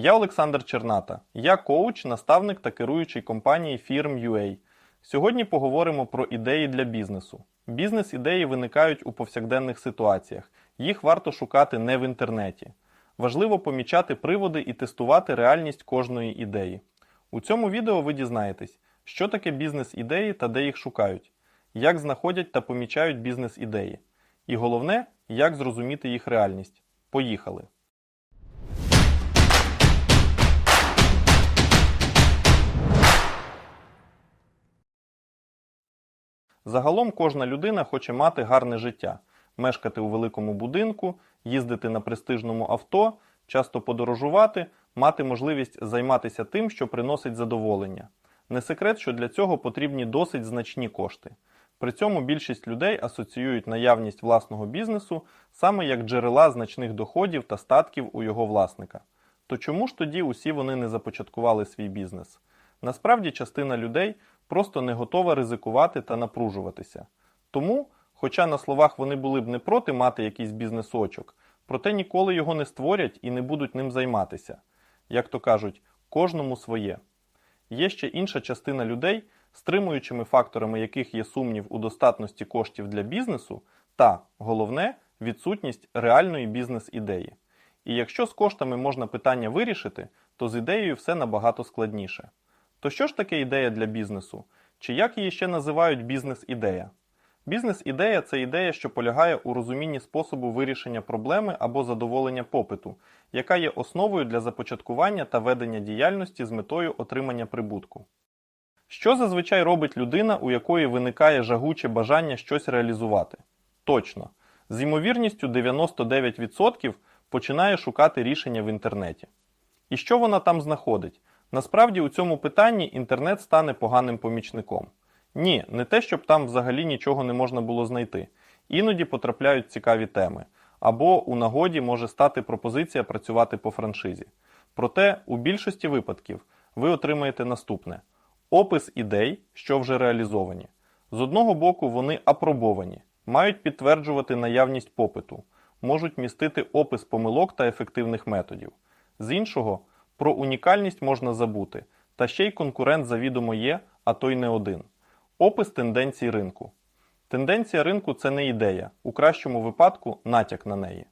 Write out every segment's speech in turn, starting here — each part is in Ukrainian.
Я Олександр Черната. Я коуч, наставник та керуючий компанії Firm.ua. Сьогодні поговоримо про ідеї для бізнесу. Бізнес-ідеї виникають у повсякденних ситуаціях. Їх варто шукати не в інтернеті. Важливо помічати приводи і тестувати реальність кожної ідеї. У цьому відео ви дізнаєтесь, що таке бізнес-ідеї та де їх шукають, як знаходять та помічають бізнес-ідеї. І головне, як зрозуміти їх реальність. Поїхали! Загалом кожна людина хоче мати гарне життя, мешкати у великому будинку, їздити на престижному авто, часто подорожувати, мати можливість займатися тим, що приносить задоволення. Не секрет, що для цього потрібні досить значні кошти. При цьому більшість людей асоціюють наявність власного бізнесу саме як джерела значних доходів та статків у його власника. То чому ж тоді усі вони не започаткували свій бізнес? Насправді частина людей просто не готова ризикувати та напружуватися. Тому, хоча на словах вони були б не проти мати якийсь бізнесочок, проте ніколи його не створять і не будуть ним займатися. Як то кажуть, кожному своє. Є ще інша частина людей, стримуючими факторами яких є сумнів у достатності коштів для бізнесу, та, головне, відсутність реальної бізнес-ідеї. І якщо з коштами можна питання вирішити, то з ідеєю все набагато складніше. То що ж таке ідея для бізнесу? Чи як її ще називають бізнес-ідея? Бізнес-ідея це ідея, що полягає у розумінні способу вирішення проблеми або задоволення попиту, яка є основою для започаткування та ведення діяльності з метою отримання прибутку. Що зазвичай робить людина, у якої виникає жагуче бажання щось реалізувати? Точно, з ймовірністю 99% починає шукати рішення в інтернеті. І що вона там знаходить? Насправді у цьому питанні інтернет стане поганим помічником. Ні, не те, щоб там взагалі нічого не можна було знайти. Іноді потрапляють цікаві теми. Або у нагоді може стати пропозиція працювати по франшизі. Проте у більшості випадків ви отримаєте наступне: опис ідей, що вже реалізовані. З одного боку, вони апробовані, мають підтверджувати наявність попиту, можуть містити опис помилок та ефективних методів. З іншого, про унікальність можна забути, та ще й конкурент завідомо є, а то й не один. Опис тенденцій ринку. Тенденція ринку це не ідея, у кращому випадку натяк на неї.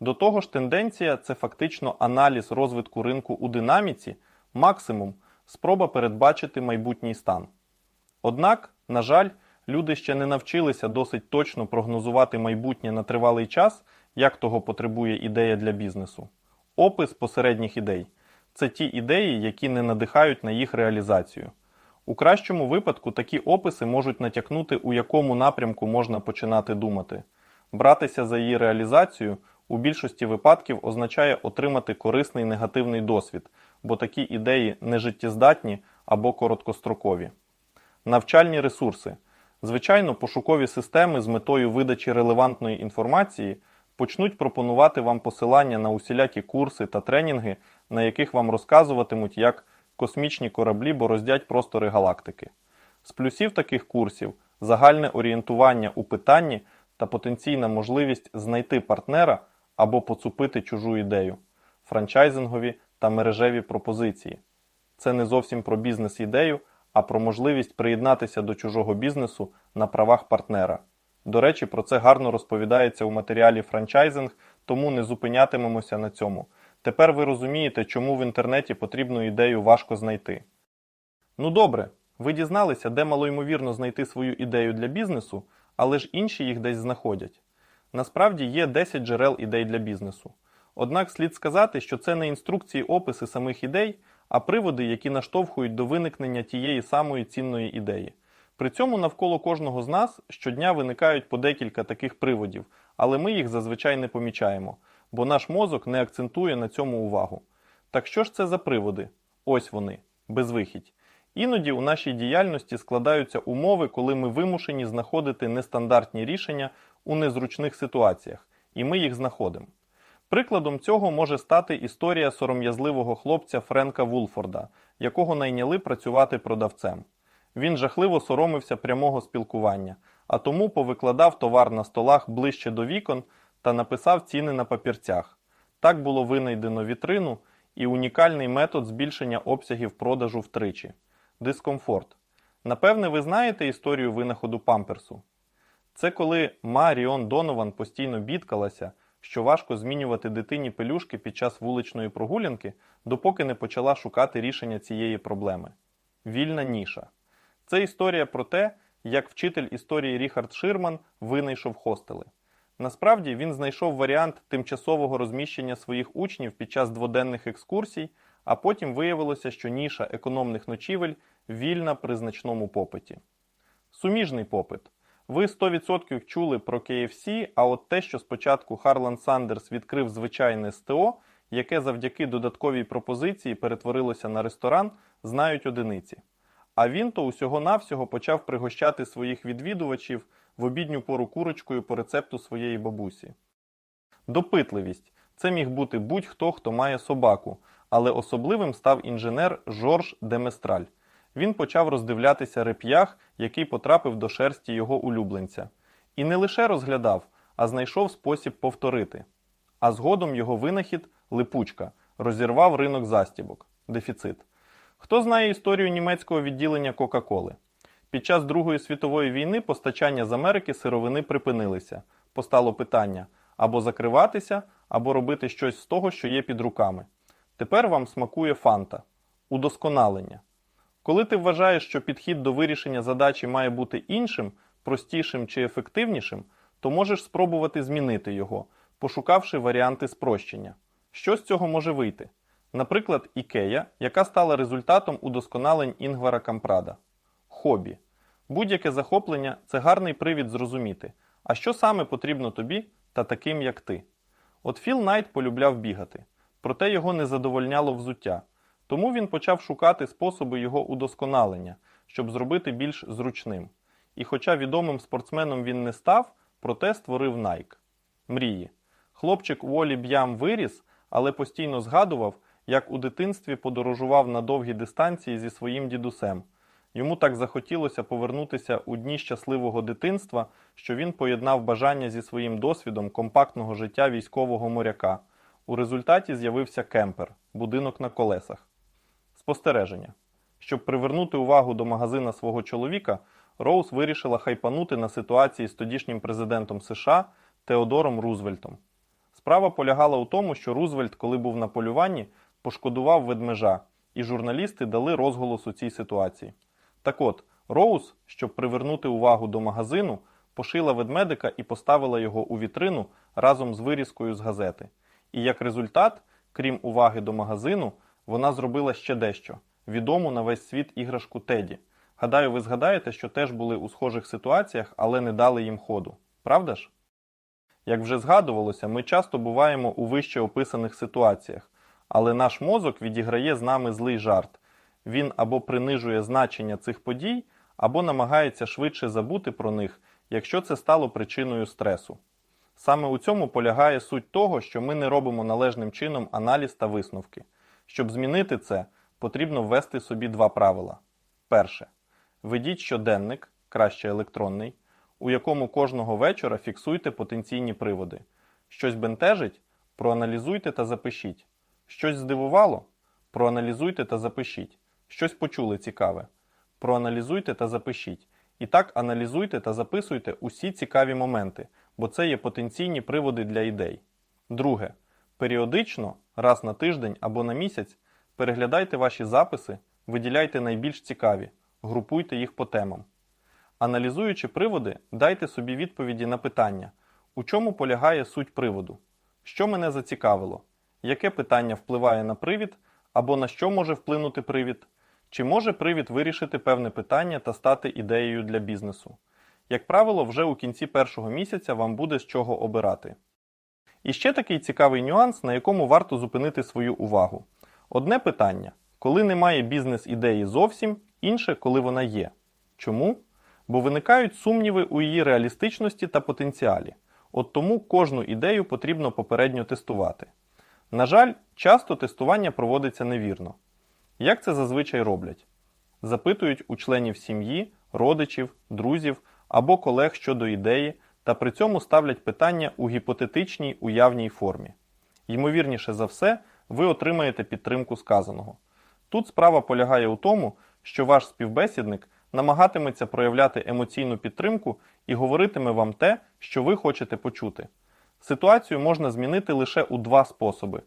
До того ж, тенденція це фактично аналіз розвитку ринку у динаміці, максимум спроба передбачити майбутній стан. Однак, на жаль, люди ще не навчилися досить точно прогнозувати майбутнє на тривалий час, як того потребує ідея для бізнесу. Опис посередніх ідей це ті ідеї, які не надихають на їх реалізацію. У кращому випадку такі описи можуть натякнути, у якому напрямку можна починати думати. Братися за її реалізацію у більшості випадків означає отримати корисний негативний досвід, бо такі ідеї нежиттєздатні або короткострокові. Навчальні ресурси. Звичайно, пошукові системи з метою видачі релевантної інформації почнуть пропонувати вам посилання на усілякі курси та тренінги, на яких вам розказуватимуть, як космічні кораблі бороздять простори галактики. З плюсів таких курсів загальне орієнтування у питанні та потенційна можливість знайти партнера або поцупити чужу ідею, франчайзингові та мережеві пропозиції. Це не зовсім про бізнес-ідею, а про можливість приєднатися до чужого бізнесу на правах партнера. До речі, про це гарно розповідається у матеріалі франчайзинг, тому не зупинятимемося на цьому. Тепер ви розумієте, чому в інтернеті потрібну ідею важко знайти. Ну добре, ви дізналися, де малоймовірно знайти свою ідею для бізнесу, але ж інші їх десь знаходять. Насправді є 10 джерел ідей для бізнесу. Однак слід сказати, що це не інструкції описи самих ідей, а приводи, які наштовхують до виникнення тієї самої цінної ідеї. При цьому навколо кожного з нас щодня виникають по декілька таких приводів, але ми їх зазвичай не помічаємо, бо наш мозок не акцентує на цьому увагу. Так що ж це за приводи? Ось вони, безвихідь. Іноді у нашій діяльності складаються умови, коли ми вимушені знаходити нестандартні рішення у незручних ситуаціях, і ми їх знаходимо. Прикладом цього може стати історія сором'язливого хлопця Френка Вулфорда, якого найняли працювати продавцем. Він жахливо соромився прямого спілкування, а тому повикладав товар на столах ближче до вікон та написав ціни на папірцях. Так було винайдено вітрину, і унікальний метод збільшення обсягів продажу втричі дискомфорт. Напевне, ви знаєте історію винаходу памперсу. Це коли Маріон Донован постійно бідкалася, що важко змінювати дитині пелюшки під час вуличної прогулянки, допоки не почала шукати рішення цієї проблеми. Вільна ніша. Це історія про те, як вчитель історії Ріхард Ширман винайшов хостели. Насправді він знайшов варіант тимчасового розміщення своїх учнів під час дводенних екскурсій, а потім виявилося, що ніша економних ночівель вільна при значному попиті. Суміжний попит. Ви 100% чули про KFC, а от те, що спочатку Харлан Сандерс відкрив звичайне СТО, яке завдяки додатковій пропозиції перетворилося на ресторан, знають одиниці. А він то усього-навсього почав пригощати своїх відвідувачів в обідню пору курочкою по рецепту своєї бабусі. Допитливість це міг бути будь-хто, хто має собаку, але особливим став інженер Жорж Деместраль. Він почав роздивлятися реп'ях, який потрапив до шерсті його улюбленця. І не лише розглядав, а знайшов спосіб повторити. А згодом його винахід липучка розірвав ринок застібок дефіцит. Хто знає історію німецького відділення Кока-Коли? Під час Другої світової війни постачання з Америки сировини припинилися. Постало питання або закриватися, або робити щось з того, що є під руками. Тепер вам смакує фанта удосконалення. Коли ти вважаєш, що підхід до вирішення задачі має бути іншим, простішим чи ефективнішим, то можеш спробувати змінити його, пошукавши варіанти спрощення. Що з цього може вийти? Наприклад, ікея, яка стала результатом удосконалень Інгвара Кампрада. Хобі. Будь-яке захоплення це гарний привід зрозуміти, а що саме потрібно тобі та таким, як ти. От Філ Найт полюбляв бігати, проте його не задовольняло взуття. Тому він почав шукати способи його удосконалення, щоб зробити більш зручним. І хоча відомим спортсменом він не став, проте створив Nike. Мрії. Хлопчик Волі Б'ям виріс, але постійно згадував, як у дитинстві подорожував на довгі дистанції зі своїм дідусем. Йому так захотілося повернутися у дні щасливого дитинства, що він поєднав бажання зі своїм досвідом компактного життя військового моряка. У результаті з'явився кемпер будинок на колесах. Спостереження. Щоб привернути увагу до магазина свого чоловіка, Роуз вирішила хайпанути на ситуації з тодішнім президентом США Теодором Рузвельтом. Справа полягала у тому, що Рузвельт, коли був на полюванні, пошкодував ведмежа, і журналісти дали розголос у цій ситуації. Так от, Роуз, щоб привернути увагу до магазину, пошила ведмедика і поставила його у вітрину разом з вирізкою з газети. І як результат, крім уваги до магазину, вона зробила ще дещо відому на весь світ іграшку Теді. Гадаю, ви згадаєте, що теж були у схожих ситуаціях, але не дали їм ходу. Правда ж? Як вже згадувалося, ми часто буваємо у вище описаних ситуаціях, але наш мозок відіграє з нами злий жарт. Він або принижує значення цих подій, або намагається швидше забути про них, якщо це стало причиною стресу. Саме у цьому полягає суть того, що ми не робимо належним чином аналіз та висновки. Щоб змінити це, потрібно ввести собі два правила. Перше. Ведіть щоденник, краще електронний, у якому кожного вечора фіксуйте потенційні приводи. Щось бентежить? Проаналізуйте та запишіть. Щось здивувало? Проаналізуйте та запишіть. Щось почули цікаве. Проаналізуйте та запишіть. І так аналізуйте та записуйте усі цікаві моменти, бо це є потенційні приводи для ідей. Друге. Періодично, раз на тиждень або на місяць, переглядайте ваші записи, виділяйте найбільш цікаві, групуйте їх по темам. Аналізуючи приводи, дайте собі відповіді на питання, у чому полягає суть приводу, що мене зацікавило, яке питання впливає на привід або на що може вплинути привід, чи може привід вирішити певне питання та стати ідеєю для бізнесу. Як правило, вже у кінці першого місяця вам буде з чого обирати. І ще такий цікавий нюанс, на якому варто зупинити свою увагу. Одне питання: коли немає бізнес-ідеї зовсім, інше, коли вона є. Чому? Бо виникають сумніви у її реалістичності та потенціалі. От тому кожну ідею потрібно попередньо тестувати. На жаль, часто тестування проводиться невірно. Як це зазвичай роблять? Запитують у членів сім'ї, родичів, друзів або колег щодо ідеї, та при цьому ставлять питання у гіпотетичній уявній формі. Ймовірніше за все, ви отримаєте підтримку сказаного. Тут справа полягає у тому, що ваш співбесідник намагатиметься проявляти емоційну підтримку і говоритиме вам те, що ви хочете почути. Ситуацію можна змінити лише у два способи.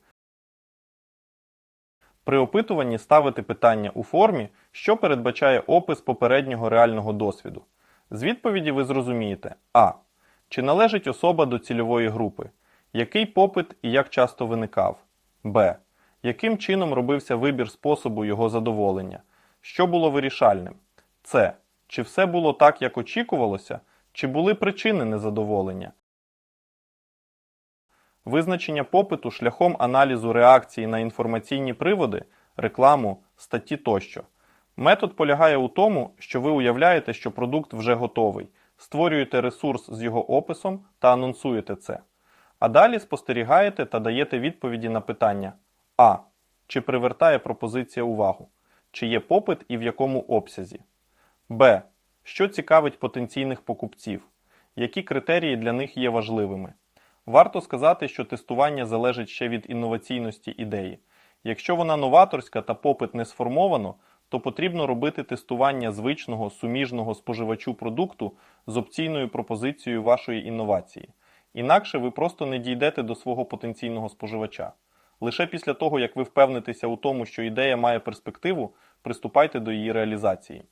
При опитуванні ставити питання у формі, що передбачає опис попереднього реального досвіду. З відповіді ви зрозумієте А. Чи належить особа до цільової групи? Який попит і як часто виникав? Б. Яким чином робився вибір способу його задоволення? Що було вирішальним? С. Чи все було так, як очікувалося? Чи були причини незадоволення? Визначення попиту шляхом аналізу реакції на інформаційні приводи, рекламу, статті тощо. Метод полягає у тому, що ви уявляєте, що продукт вже готовий, створюєте ресурс з його описом та анонсуєте це. А далі спостерігаєте та даєте відповіді на питання А. Чи привертає пропозиція увагу? Чи є попит і в якому обсязі? Б. Що цікавить потенційних покупців? Які критерії для них є важливими? Варто сказати, що тестування залежить ще від інноваційності ідеї. Якщо вона новаторська та попит не сформовано, то потрібно робити тестування звичного суміжного споживачу продукту з опційною пропозицією вашої інновації. Інакше ви просто не дійдете до свого потенційного споживача. Лише після того, як ви впевнитеся у тому, що ідея має перспективу, приступайте до її реалізації.